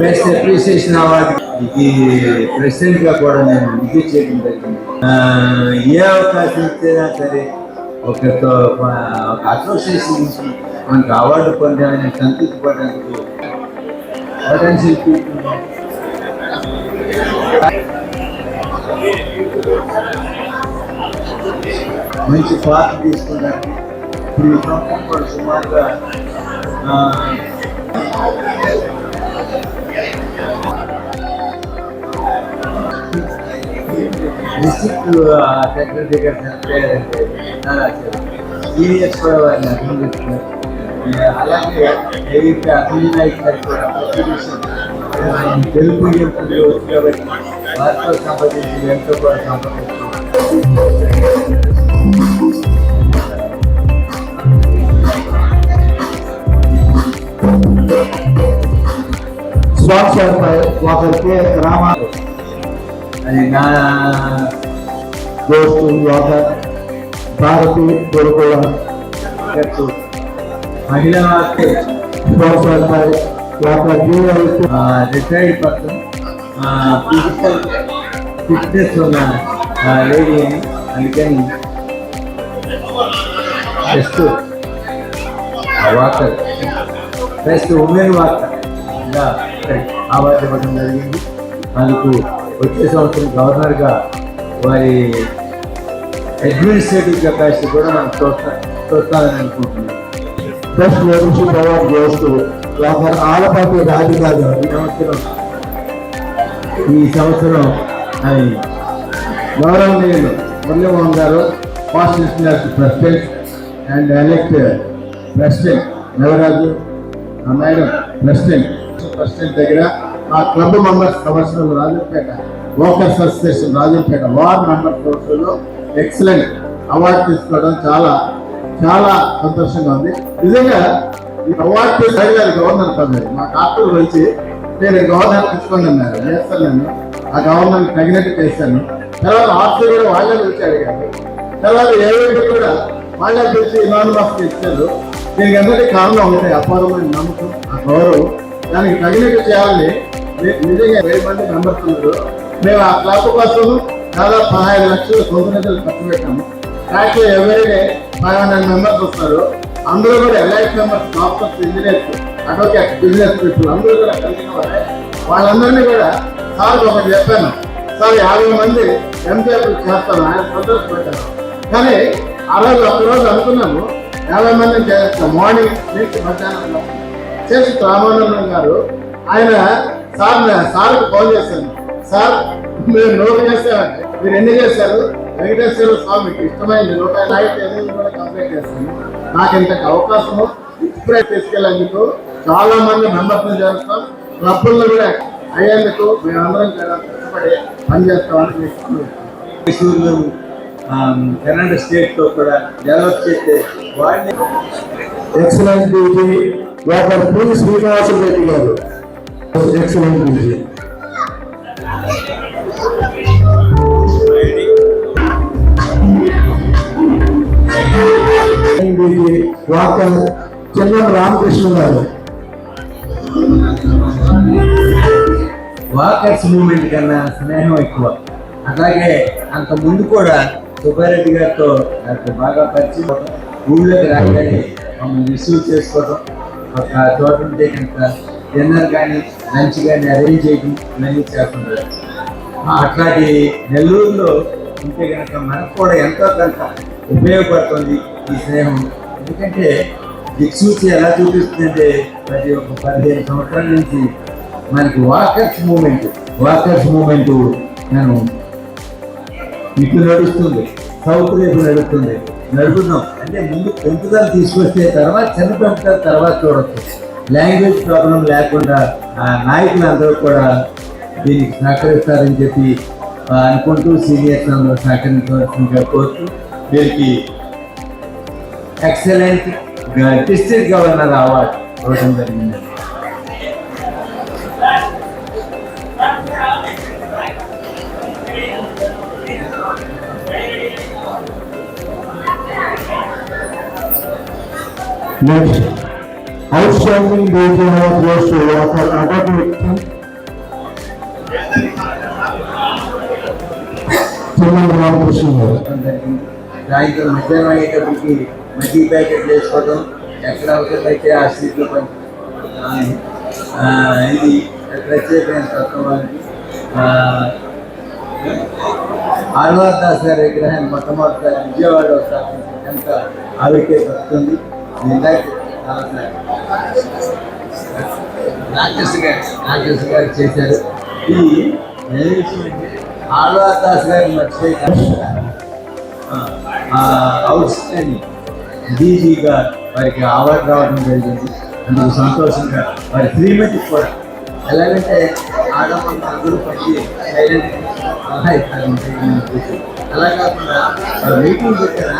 Best appreciation award ఇది ప్రెసిడెంట్గా కూడా నేను ఇది చేయడం జరిగింది. ఏ అవకాశం ఇచ్చినా సరే ఒక ఒక అసోసియేషన్ నుంచి మనకు అవార్డు పొందామని సంతృప్తి పడడానికి పొటెన్షియల్ మంచి పాత తీసుకున్నాను ఇప్పుడు ఈ సంవత్సరం కూడా సుమారుగా డిస్ట్రిక్ట్ సెక్రటరీ గారు చనిపోయారంటే సీనియర్స్ కూడా వారిని అభినందిస్తున్నారు అలాగే ఏదైతే అభినయ్ గారు కూడా తెలుగు మీడియం నుంచి కాబట్టి వారితో సంప్రదించి ఎంతో కూడా సంప్రదించారు స్వాక్షరపై ఒకరికి రామ నా దోస్తు ఒక భారతి గురుకుల ఖర్చు మహిళా స్వాక్షరపై వాటర్ జీవన రిటైర్డ్ పర్సన్ ఫిజికల్ ఫిట్నెస్ ఉన్న లేడీ అని అందుకని best water best women water walker award ఇవ్వడం జరిగింది. అందుకు వచ్చే సంవత్సరం గవర్నర్గా వారి అడ్మినిస్ట్రేటివ్ కెపాసిటీ కూడా మనం చూస్తా చూస్తామని అనుకుంటున్నాం బెస్ట్ లీడర్షిప్ అవార్డు చేస్తూ ఒక ఆలపాటి రాధిక ఈ సంవత్సరం ఈ సంవత్సరం అది గౌరవనీయులు మురళీమోహన్ గారు constitution national president and elect president Navaraju madam president president దగ్గర ఆ క్లబ్ మెంబర్స్ సంవత్సరం Rajampet locals association Rajampet ward member కౌన్సిల్లో ఎక్సలెంట్ అవార్డు తీసుకోవడం చాలా చాలా సంతోషంగా ఉంది. నిజంగా ఈ అవార్డు తీసుకోవాలి గవర్నర్ పదవి మా డాక్టర్ వచ్చి నేను గవర్నర్ తీసుకోండి అన్నారు. చేస్తాను నేను. ఆ గవర్నర్ తగినట్టు చేశాను. తర్వాత ఆఫీసర్ కూడా వాళ్ళే పిలిచి అడిగారు. తర్వాత ఏవేవి కూడా వాళ్ళే పిలిచి ఇనానిమస్ ఇచ్చారు. దీనికి అందరికీ కారణం ఉంటాయి అపారమైన నమ్మకం ఆ గౌరవం. దానికి తగినట్టు చేయాలని నిజంగా వెయ్యి మంది మెంబర్స్ ఉన్నారు. మేము ఆ క్లబ్ కోసం దాదాపు పదహైదు లక్షలు సొంత నిధులు ఖర్చు పెట్టాము. యాక్చువల్లీ ఎవరైనా ఫైవ్ హండ్రెడ్ మెంబర్స్ వస్తారు. అందరూ కూడా elite members doctors engineers advocate business people అందరూ కూడా కలిగిన వారే. వాళ్ళందరినీ కూడా సార్ ఒకటి చెప్పాను. సార్ యాభై మంది ఎంపీఎఫ్ చేస్తాను ఆయన సంతోషపెట్టాను కానీ ఆ రోజు ఒక్కరోజు అనుకున్నాము యాభై మందిని చేస్తాం. మార్నింగ్ నుంచి మధ్యాహ్నం. చేసి రామానందం గారు ఆయన సార్ సార్కి ఫోన్ చేశాను. సార్ మీరు నోటు చేస్తామండి మీరు ఎన్ని చేశారు? వెంకటేశ్వర స్వామికి ఇష్టమైంది నూట అయితే ఎనిమిది కూడా కంప్లీట్ చేస్తాను నాకు ఇంతకు అవకాశము ఇప్పుడే తీసుకెళ్ళేందుకు చాలా మంది మెంబర్స్ చేస్తాం. క్లబ్బుల్లో కూడా అయ్యేందుకు మేమందరం కష్టపడి పనిచేస్తామని మైసూరులో కర్ణాటక స్టేట్తో కూడా డెవలప్ చేస్తే వాడిని ఎక్సలెంట్ డ్యూటీ ఒక పి శ్రీనివాస రెడ్డి గారు. Excellent duty duty walker Chennam Ramakrishna గారు. వాకర్స్ మూమెంట్ కన్నా స్నేహం ఎక్కువ. అలాగే అంత ముందు కూడా సుబ్బారెడ్డి గారితో నాకు బాగా పరిచయం ఊళ్ళోకి రాగానే మమ్మల్ని రిసీవ్ చేసుకోవడం ఒక చోట ఉంటే కనుక డిన్నర్ కానీ మంచిగా అరేంజ్ చేయడం ఇవన్నీ చేస్తుంటారు. అట్లాంటి నెల్లూరులో ఉంటే కనుక మనకు కూడా ఎంతో కొంత ఉపయోగపడుతుంది ఈ స్నేహం. ఎందుకంటే దిక్సూచి ఎలా చూపిస్తుందంటే ప్రతి ఒక్క పదిహేను సంవత్సరాల నుంచి మనకి వాకర్స్ మూమెంట్ వాకర్స్ మూమెంట్ నేను ఇటు నడుస్తుంది సౌత్ వైపు నడుస్తుంది నడుపుతున్నాం. అంటే ముందు పెంపుదలు తీసుకొస్తే తర్వాత చిన్న పెంపుదల తర్వాత చూడొచ్చు. లాంగ్వేజ్ ప్రాబ్లం లేకుండా ఆ నాయకులు అందరూ కూడా దీనికి సహకరిస్తారని చెప్పి ఆ, అనుకుంటూ సీనియర్స్ అందరూ సహకరించవలసిందిగా కోరుతూ దీనికి ఎక్సలెంట్ డిస్ట్రిక్ట్ గవర్నర్ అవార్డు ఇవ్వడం జరిగింది. Next Outstanding DJ award goes to author Advocate Tirumala Ramakrishna గారు దాంట్లో మధ్యాహ్నం అయ్యేటప్పటికి మధ్య ప్యాకెట్లు వేసుకోవడం ఎక్కడ అవసరమైతే ఆ సీట్లో పని ఆ, ఇది ప్రత్యేకమైన తత్వం వాళ్ళకి ఆళ్వార్ దాస్ గారి విగ్రహాన్ని మొట్టమొదటి విజయవాడలో స్థాపించి ఎంత ఆవికే వస్తుంది ఇందాక రాక్షస్ గారు చేశారు ఈ ఆళ్వార్ దాస్ గారు మర్చిపోయి అవుట్ స్టాండింగ్ డీజీగా వారికి అవార్డు రావడం జరిగింది అందుకు సంతోషంగా వారి శ్రీమతి కూడా ఎలాగంటే ఆడవాళ్ళు అందరూ పట్టి సైలెంట్ అలా కాకుండా మీటింగ్ పెట్టారు